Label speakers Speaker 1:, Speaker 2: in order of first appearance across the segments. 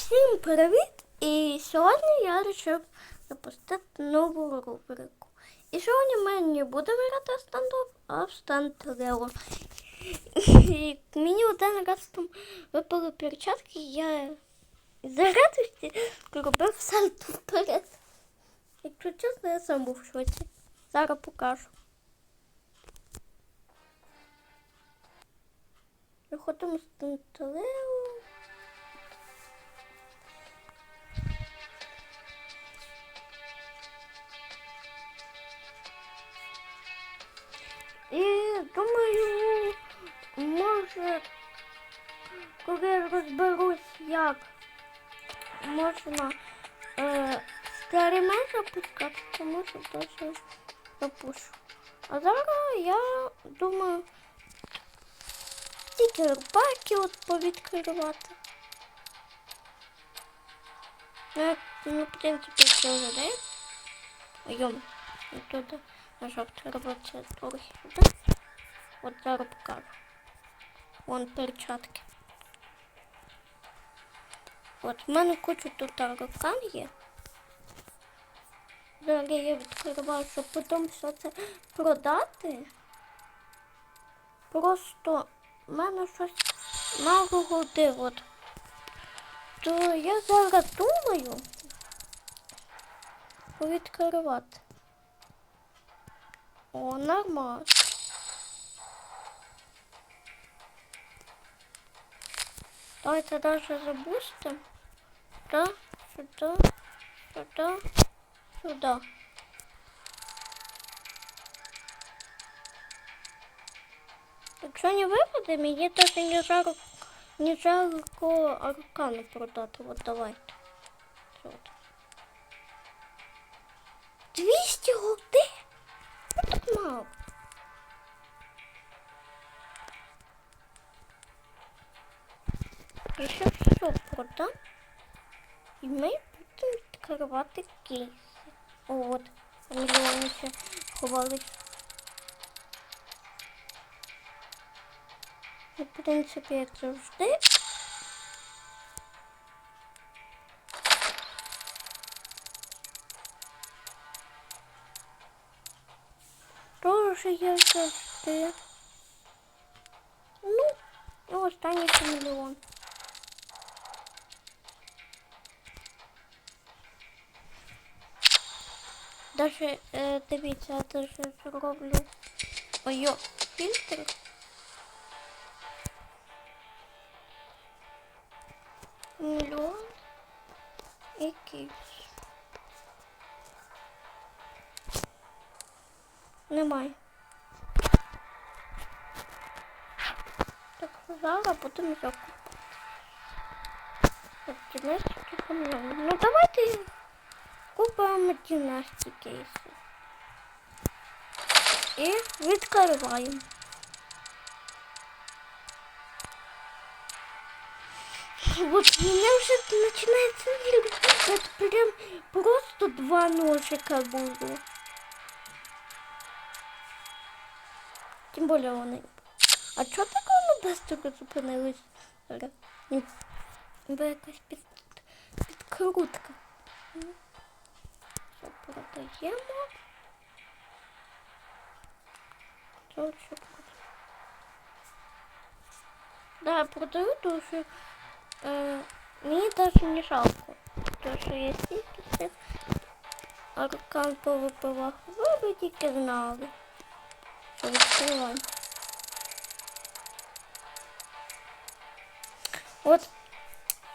Speaker 1: Всім привіт! І сьогодні я вирішив запустити нову рубрику. І сьогодні ми не будемо грати в стендап, а в стендрело. І мені один раз там випали перчатки, я за радості робив сальто вперед. Якщо чесно, я сам був в шоці. Зараз покажу. Виходимо з стендрело. Як можна е, старими запускати, то може теж запущу. А зараз я думаю, тільки рубаки от повідкривати. Ну, як, ну, в принципі, все вже дає. Йом, туди нажав треба це трохи сюди. От зараз покажу. Вон перчатки. От в мене куча тут таракан є. Зараз я відкриваю, щоб потім все це продати. Просто в мене щось мало годи. От. То я зараз думаю відкривати. О, нормально. Давайте даже забустим. Да, сюда, сюда, сюда. Якщо не випаде, мені теж не жарко, не жарко аркану продати. От давайте. От. 200 голди? Ну так мало. Я ще все продам. І ми будемо відкривати кейси. О, от, мільйони ще ховались. І, в принципі, як завжди. Тоже я завжди. Ну, і останній ще мільйон. Даже, е, дивіться, я даже зроблю ой, фільтр. Мільйон якийсь. Немає. Так, зараз будемо закупати. Ну давайте купимо династики кейси. І відкриваємо. Вот меня уже начинается нервировать. Это прям просто два ножика было. Тим більше вони. А чого так воно быстро зупинилось? Зараз. Ні. Бо якась під... підкрутка. Все продаємо. Да, продаю, тому що е, мені навіть не жалко. Тому що я стільки цих аркан повипивав. Ви б тільки знали. Що відкриваємо.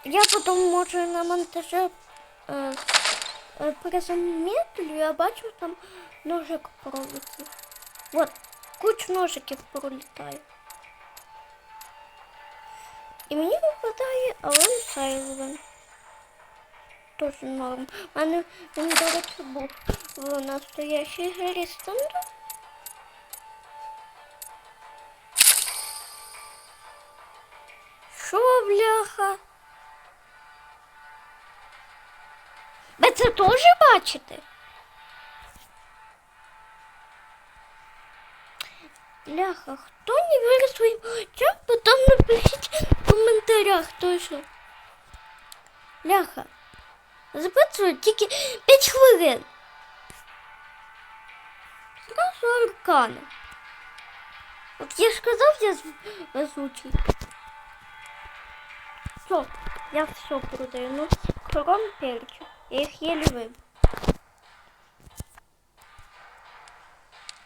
Speaker 1: Я потім можу на монтажі е, е, перезамітлю, я бачу там ножик пролетів. От, кучу ножиків пролітає. І мені випадає Ален Сайлвен. Тоже норм. У мене він, до речі, був в настоящій грі стенду. Що, бляха? Це теж бачите? Бляха, хто не вірить своїм очам, потім напишіть в коментарях точно. Ляха. Записую тільки 5 хвилин. Зразу аркани. От я ж казав, я везучий. Все, я все продаю. Ну, кром перчу. Я їх єлі вибив.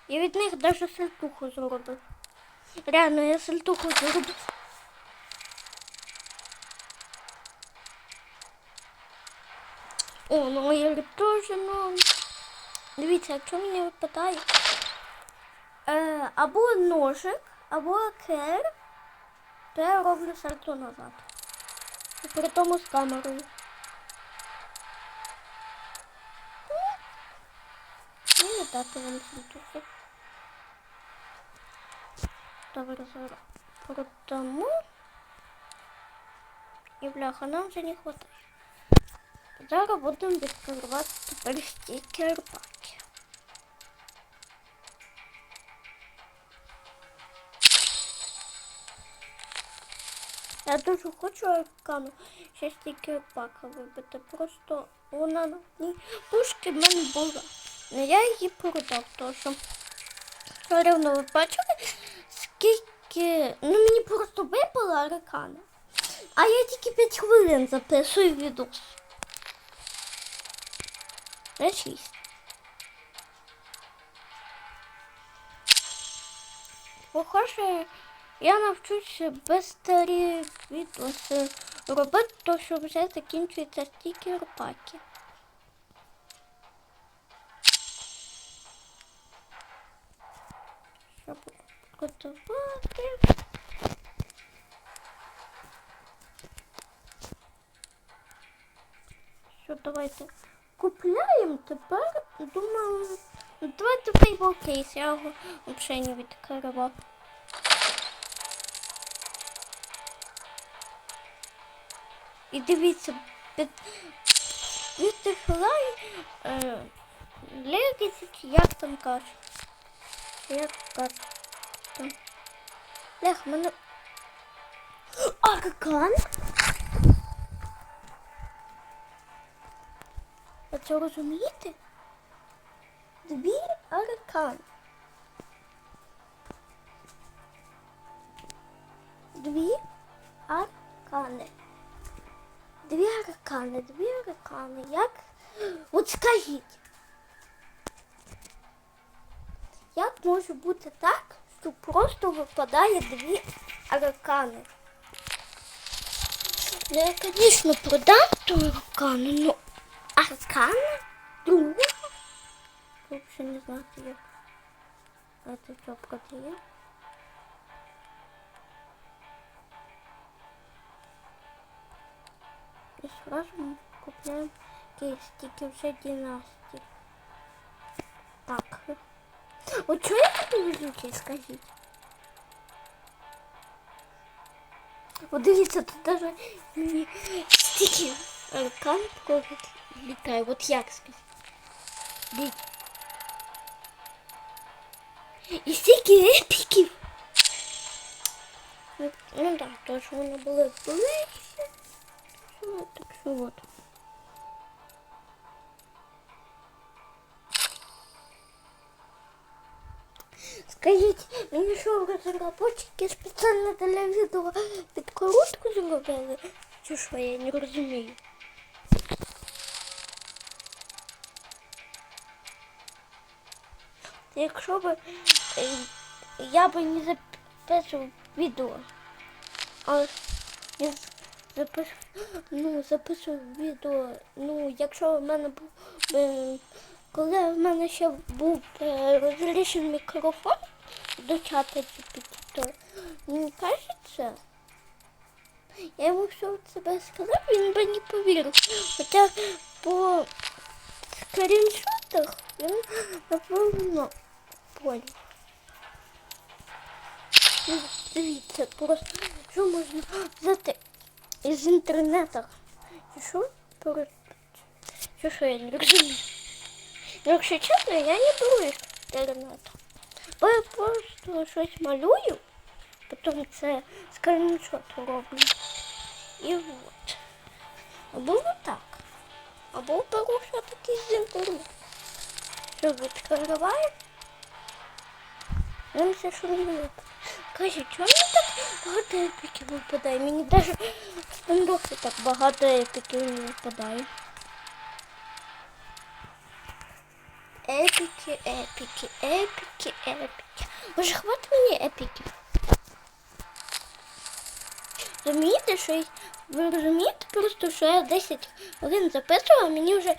Speaker 1: Я від них навіть сальтуху зробив. Реально, я сальтуху зробив. О, ну я теж, ну. Дивіться, якщо мені випадає е, або ножик, або кер, то я роблю сальто назад. І при тому з камерою. Ну, не дати вам сальтуху. Добре, зараз продамо. І бляха, нам вже не хватає. Зараз будемо відкривати тепер стікер паки. Я дуже хочу аркану ще стікер пака вибити. Просто вона на ній пушки в мене була. Але я її продав, тому що все рівно ви бачили, скільки. Ну мені просто випала аркана. А я тільки 5 хвилин записую відос. На 6. Похоже, я навчуся без старі відоси робити, то що вже закінчується стікер паки. Щоб готувати. Що, давайте купляємо тепер. Думаю, давайте фейбл кейс, я його взагалі не відкривав. І дивіться, під відтифлай е, легісі, як там кажуть. Як там. Лех, мене... Аркан? Ви це розумієте? Дві аркани. Дві аркани. Дві аркани, дві аркани. Як? От скажіть. може бути так, що просто випадає дві аркани? Ну, я, звісно, продам ту аркану, ну аркана? Друга? Я взагалі не знаю, як. А це що продає? І сразу ми купляємо кейс, тільки вже династії. Так. От чого я тут везучий, скажіть? От дивіться, тут даже мені стільки аркан такого літає. От як сказати? Дивіться. І стільки епіків. Ну, ну так, то що вони були ближче. Ну, так що от. Скажіть, мені що розробочики спеціально для відео підкоротку зробили? Чи що, я не розумію. Якщо б е, я би не записував відео, а я запис... ну, записував відео, ну, якщо в мене був би, коли в мене ще був е, розрішений мікрофон до чата GPT, то мені кажеться, я йому все це сказав, він би не повірив. Хоча по скріншотах він напевно понял. Ну, Дивіться, просто що можна взяти із інтернету. Чи що? Чи що я не розумію? Якщо чесно, я не беру із інтернету. Бо я просто щось малюю, потім це скріншот роблю. І от. Або отак. Або беру все-таки з інтернету. Що відкриваю? Що мені випадає. Каже, чому так багато епіків випадає? Мені навіть в стендофі так багато епіків не випадає. Епіки, епіки, епіки, епіки. Може, хватить мені епіків? Розумієте, що й- ви розумієте просто, що я 10 годин записувала, а мені вже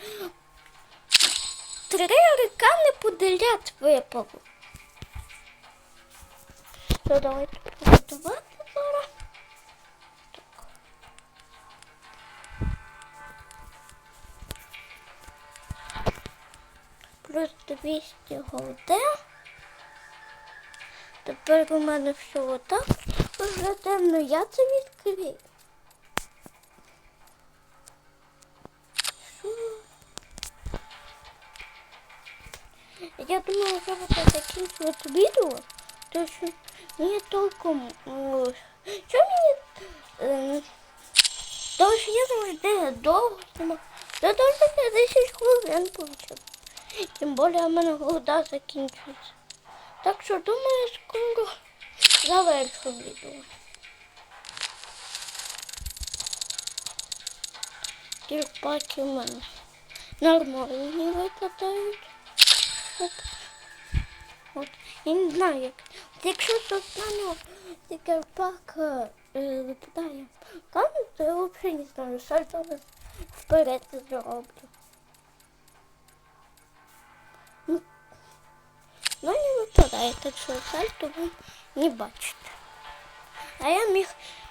Speaker 1: три река подряд випало. То давайте готувати зараз. Плюс 200 годин. Тепер у мене все отак ну я це відкрию. Я думала, що це закінчувати відео, то що мені толком. Що мені. Е, то що я завжди довго знімаю. Це довго 10 хвилин получив. Тим більше в мене голода закінчується. Так що думаю, скоро завершу відео. Тірпаки в мене нормальні випадають. От. От. Я не знаю, як. От Якщо тут на нього тікерпак е, випадає камінь, то я взагалі не знаю, сальто вперед зроблю. Ну, не випадає, так що сальто ви не бачите. А я міг,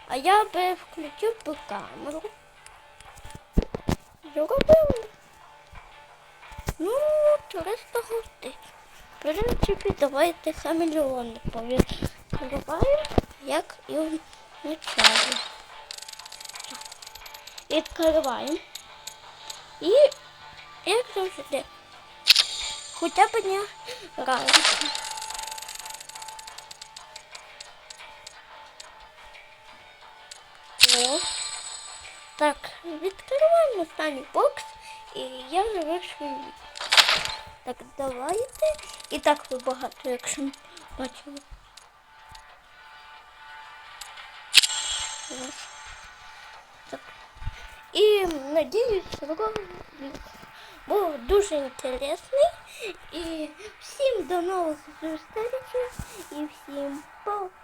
Speaker 1: а я би включив би камеру. Зробив. Ну, 300 годин. В принципі, давайте хамелеон повідкриваю, як і в началі. Відкриваємо. І, як завжди, хоча б не разом. О. Так, відкриваємо останній бокс і я завершую відео. Так, давайте. І так ви багато, якщо не бачили. Ось. Так. І надіюсь, ролик Був дуже інтересний. І всім до нових зустрічей і всім пока.